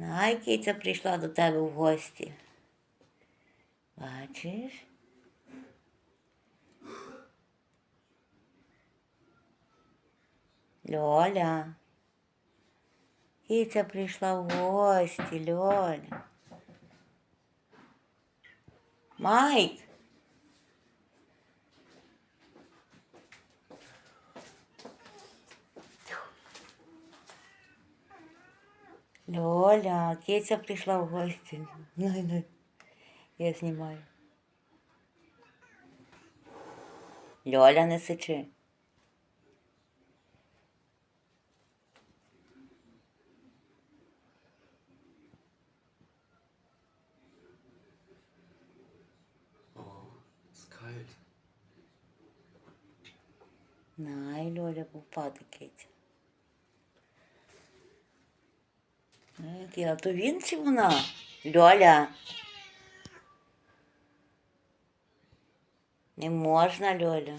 Най, киця прийшла до тебе в гості. Бачиш? Льоля. Киця прийшла в гості, Льоля. Майк. Льоля, Киця прийшла в гості. Ну, ну. Я знімаю. Льоля, не сичи. Най, Льоля, попаде Киця. А то він чи вона? Льоля. Не можна, Льоля.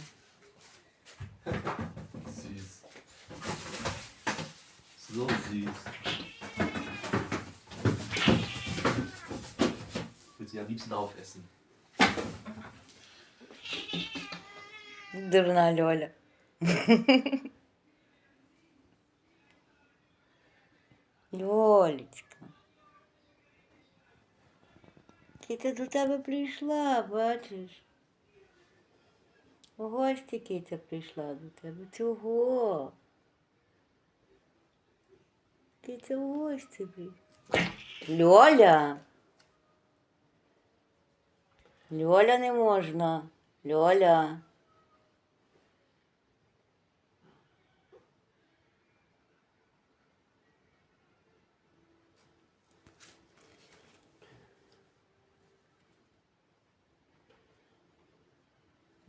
So süß. Ich würde sie am liebsten aufessen. Дурна Льоля. Льолечка. Киця до тебе прийшла, бачиш? У гості киця прийшла до тебе. Чого? Киця в гості прийшла. Льоля. Льоля не можна. Льоля.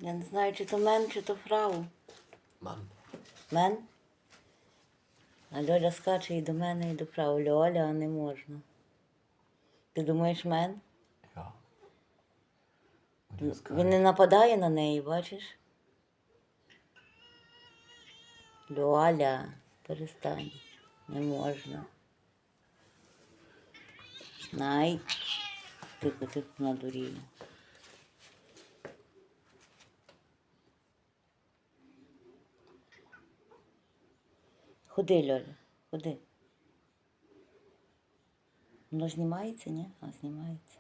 Я не знаю, чи то мен, чи то фрау. Mann. Мен? А Льоля скаче і до мене, і до фрау. Льоля а не можна. Ти думаєш мен? Ist Він не нападає на неї, бачиш? Льоля, перестань. Не можна. Най. Тихо, тихо надурію. Ходи, Льоля, ходи. Воно знімається, ні? А, знімається.